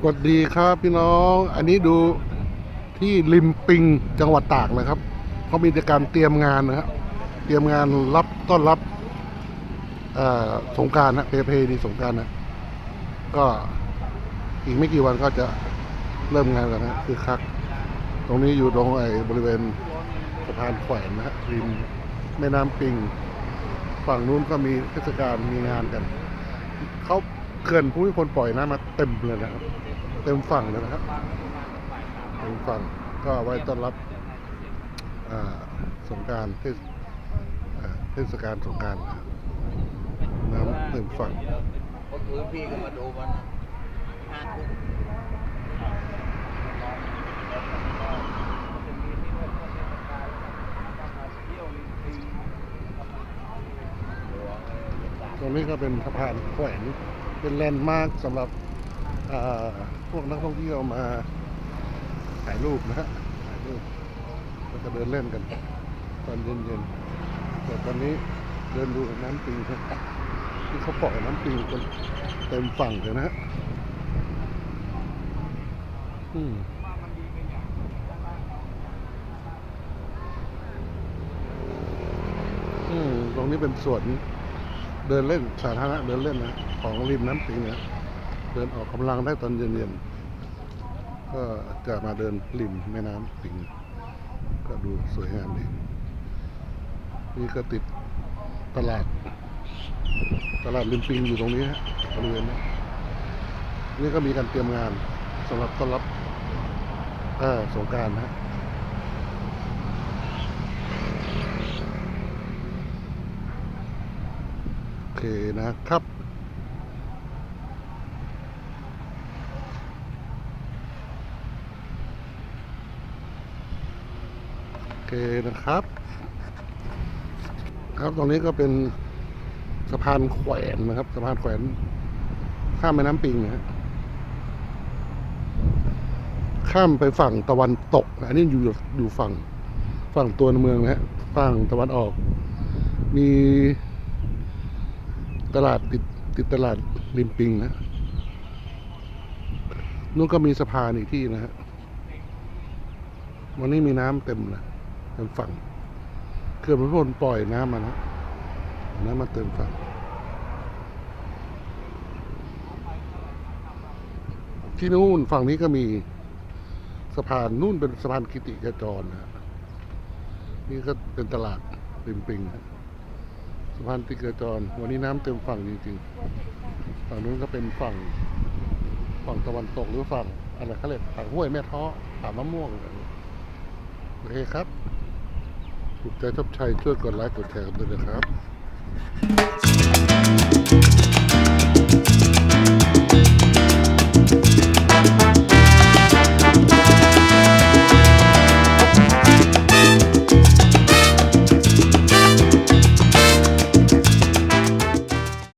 สวัสดีครับพี่น้อง อันนี้ดูที่ริมปิงจังหวัดตากนะครับเขามีการเตรียมงานนะครับเตรียมงานรับต้อนรับสงการนะเพเพดีสงการนะก็อีกไม่กี่วันก็จะเริ่มงานกันนะคือคัก ตรงนี้อยู่ตรงไอ้บริเวณสะพานแขวนนะฮะริมแม่น้ำปิง ฝั่งนู้นก็มีเทศกาลมีงานกันเขาเขื่อนภูมิพลปล่อยน้ำมาเต็มเลยนะครับ เต็มฝั่งเลยนะครับเต็มฝั่งก็ไว้ต้อนรับสงการเทศเทศกาลสงการน้ำเต็มฝั่งก็คือพี่ก็มาดูมันห้าทุ่มตรงนี้ก็เป็นสะพานแขวนเป็นแลนด์มาร์คสำหรับ พวกนักท่องเที่ยวมาถ่ายรูปนะฮะถ่ายรูปแล้วก็เดินเล่นกัน ตอนเย็นๆแต่ตอนนี้เดินดูน้ำปิงครับที่เขาปล่อยน้ำปิงกันเต็มฝั่งเลยนะฮะอืมอืมตรงนี้เป็นสวนเดินเล่นสาธารณะเดินเล่นนะของริมน้ำปิงเนี่ย เดินออกกำลังได้ตอนเย็นๆ ก็จะมาเดินริมแม่น้ำปิง ก็ดูสวยงามดี นี่ก็ติดตลาด ตลาดริมปิงอยู่ตรงนี้ฮะบริเวณนี้นี่ก็มีการเตรียมงานสำหรับต้อนรับสงการนะฮะโอเคนะครับ เคนะครับ ครับตรงนี้ก็เป็นสะพานแขวนนะครับ สะพานแขวนข้ามแม่น้ำปิงนะฮะข้ามไปฝั่งตะวันตกอันนี้อยู่อยู่ฝั่งฝั่งตัวเมืองนะฮะฝั่งตะวันออก มีตลาดติดติดตลาดริมปิงนะนู่นก็มีสะพานอีกที่นะฮะวันนี้มีน้ำเต็มเลย เต็มฝั่งเขื่อนพระพลปล่อยน้ำมานะน้ำมาเต็มฝั่งที่นู่นฝั่งนี้ก็มีสะพานนู่นเป็นสะพานกิติกจรนะฮะนี่ก็เป็นตลาดริมปิงสะพานติกระจร วันนี้น้ำเต็มฝั่งจริงๆฝั่งนู้นก็เป็นฝั่งฝั่งตะวันตกหรือฝั่งอะไรเขาเรียกฝั่งห้วยแม่ท้อผามะม่วงอะไรโอเคครับ ถูกใจชอบชัยช่วยกดไลค์กดแชร์กันด้วยนะครับ